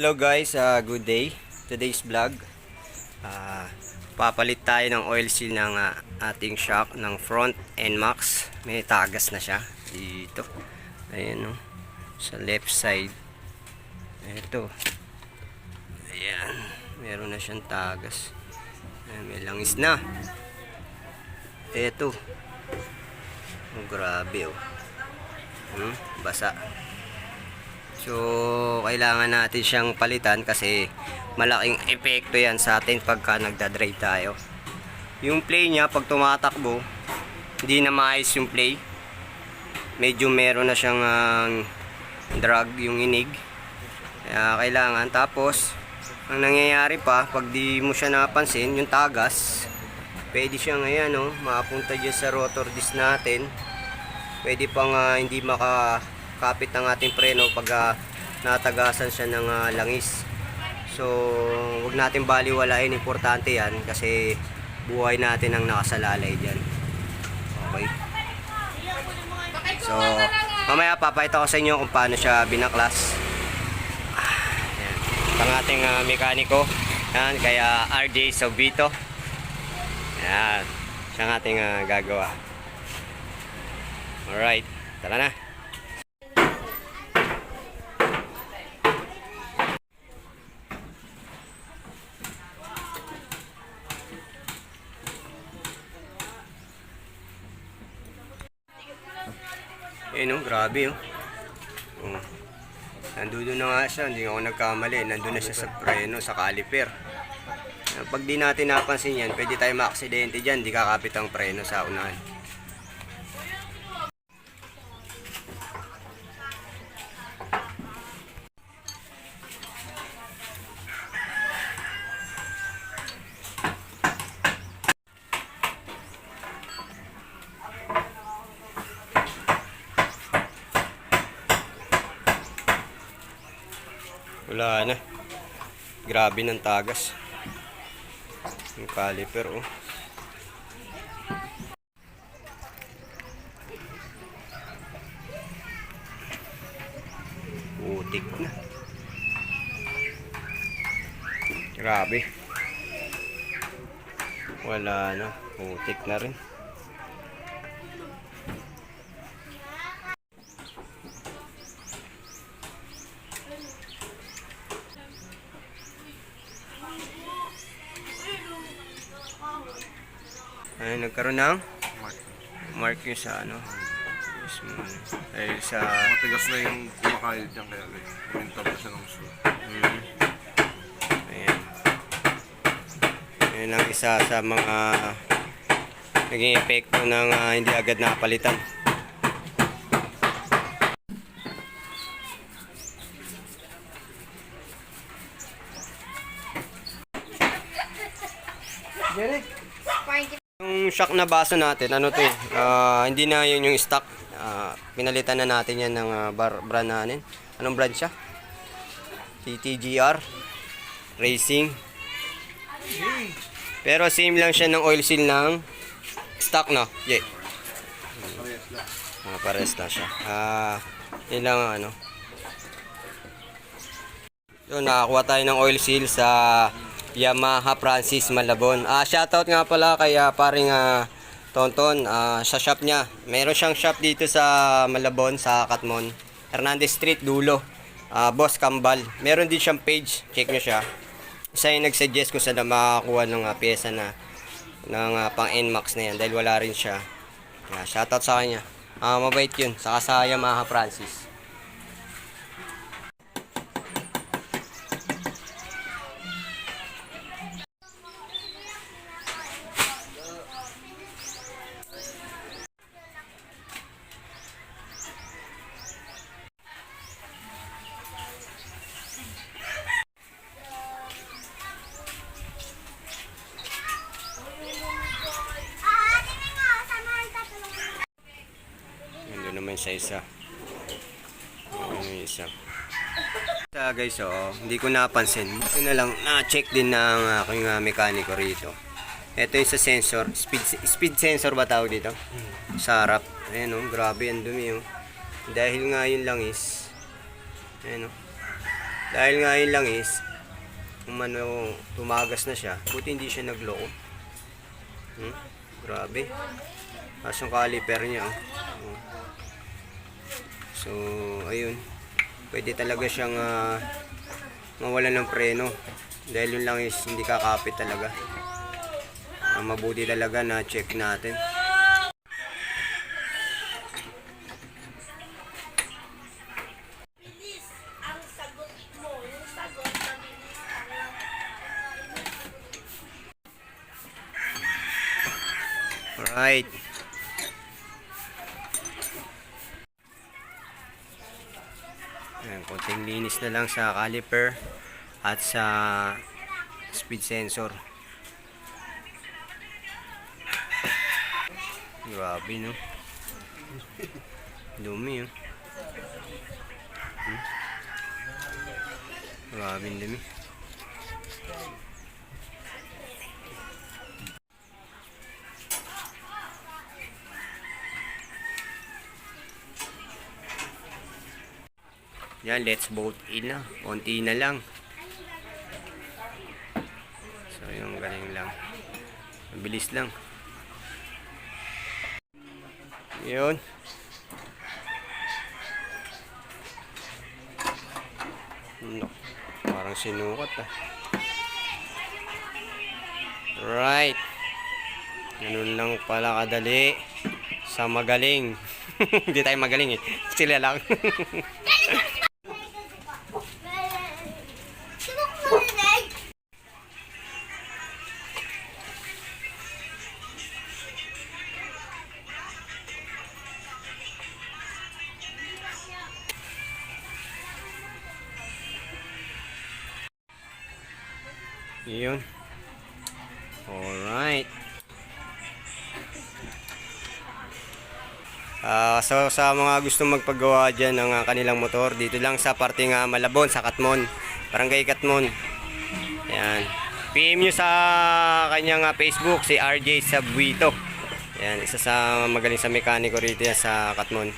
Hello guys, uh, good day. Today's vlog. Uh, papalit tayo ng oil seal ng uh, ating shock ng front NMAX. May tagas na siya dito. Ayan o. Sa left side. Ito. Ayan. Meron na siyang tagas. Ayan, may langis na. Ito. Oh, grabe oh. Hmm, basa. So, kailangan natin siyang palitan kasi malaking epekto yan sa atin pagka nagdadrive tayo. Yung play niya, pag tumatakbo, hindi na maayos yung play. Medyo meron na siyang ah, drag yung inig. Kaya kailangan. Tapos, ang nangyayari pa, pag di mo siya napansin, yung tagas, pwede siyang ayan, oh, mapunta dyan sa rotor disc natin. Pwede pang ah, hindi makakapit ng ating preno pag ah, natagasan siya ng ah, langis. So, wag natin baliwalain, importante yan kasi buhay natin ang nakasalalay dyan. Okay. So, mamaya papakita ko sa inyo kung paano siya binaklas. Ah, Yan. Ang ating ah, mekaniko. Yan, kaya RJ Sobito. Yan. Siya ang ating ah, gagawa. Alright, tara na. Eh no, grabe oh. oh. Nandun na nga siya, hindi ako nagkamali. Nandun na siya sa preno, sa caliper. Pag di natin napansin yan, pwede tayo maaksidente dyan, di kakapit ang preno sa unahan. Wala na. Grabe ng tagas. Yung caliper, oh. Putik na. Grabe. Wala na. Putik na rin. Ay, nagkaroon ng mark yung sa ano. Mismo, ano. Dahil sa Matigas na yung kumakayod niya kaya like, minta pa siya ng suit. Mm. Ayan. Ayan ang isa sa mga naging epekto ng ah, hindi agad napalitan. Yung shock na baso natin, ano to eh, ah, hindi na yun yung stock. Ah, pinalitan na natin yan ng ah, bar, brand natin. Anong brand siya? TTGR Racing. Pero same lang siya ng oil seal ng stock no. Yeah. Ah, pares na siya. Ah, yun lang ang ano. Yun, nakakuha tayo ng oil seal sa Yamaha Francis Malabon. Ah, shoutout nga pala kay ah, paring ah, Tonton ah, sa shop niya. Meron siyang shop dito sa Malabon sa Katmon. Hernandez Street dulo. Ah, Boss Kambal. Meron din siyang page. Check nyo siya. Isa yung nag-suggest ko sa na makakuha ng ah, pyesa na ng ah, pang NMAX na yan dahil wala rin siya. Kaya shoutout sa kanya. Ah, mabait yun. Saka sa Yamaha Francis. Nandun naman siya isa. Ano yung isa. Sa guys, oh, hindi ko napansin. Ito na lang, na-check din ng aking uh, mekaniko rito. Ito yung sa sensor. Speed, speed sensor ba tawag dito? Sa harap. Ayan oh, grabe ang dumi oh. Dahil nga yung langis. Ayan oh. Dahil nga yun lang is, umano, tumagas na siya, buti hindi siya nagloko. Hmm? Grabe. Tapos yung caliper niya. oh. So, ayun. Pwede talaga siyang ah, mawalan ng preno. Dahil yun lang is hindi kakapit talaga. Ah, mabuti talaga na check natin. Alright. Ayan, konting linis na lang sa caliper at sa speed sensor. Grabe, no? Dumi, oh. Hmm? Grabe, dumi. Yan, let's vote in na. Konti na lang. So, yung galing lang. Mabilis lang. Yun. No. Parang sinukat ah. Right. Ganun lang pala kadali. Sa magaling. Hindi tayo magaling eh. Sila lang. Yun. Alright. Ah, so sa mga gusto magpagawa dyan ng ah, kanilang motor, dito lang sa parte nga Malabon, sa Katmon. Barangay Katmon. Ayan. PM nyo sa kanyang ah, Facebook, si RJ Sabuito. Ayan, isa sa magaling sa mekaniko rito yan sa Katmon.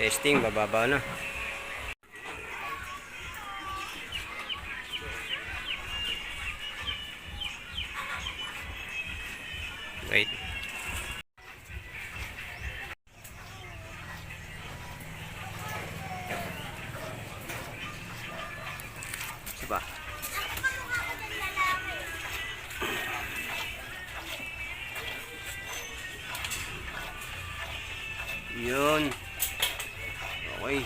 Testing, bababa na. Wait. Pa. Yun. Okay.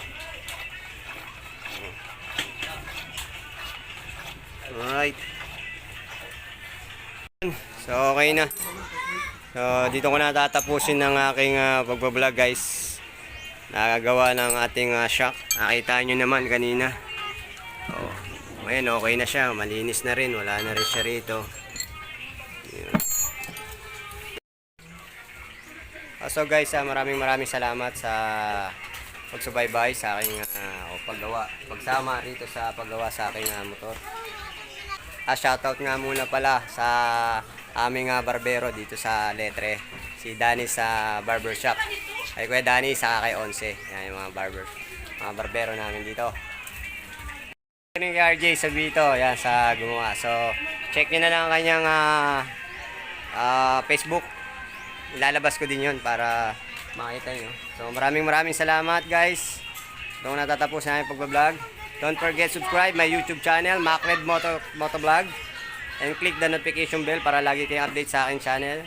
Alright. So, okay na. So, dito ko na tatapusin ng aking uh, pagbablog guys. Nakagawa ng ating ah, shock. Nakita nyo naman kanina. Oh, ngayon okay na siya. Malinis na rin. Wala na rin siya rito. So guys, ah, maraming maraming salamat sa pagsubaybay sa aking o paggawa. Pagsama rito sa paggawa sa aking ah, motor. Ah, shoutout nga muna pala sa aming ah, barbero dito sa Letre. Si Danny sa barbershop. Ay Kuya Danny sa kay Once. Yan yung mga barber. Mga barbero namin dito. Ni RJ sa Vito, yan sa gumawa. So, check nyo na lang ang kanyang ah, ah, Facebook. Ilalabas ko din yun para makita nyo. So, maraming maraming salamat guys. Doon natatapos na yung pagbablog. Don't forget subscribe my YouTube channel, Macred Moto, Motovlog. And click the notification bell para lagi kayong update sa aking channel.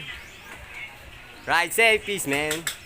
Ride safe, peace man!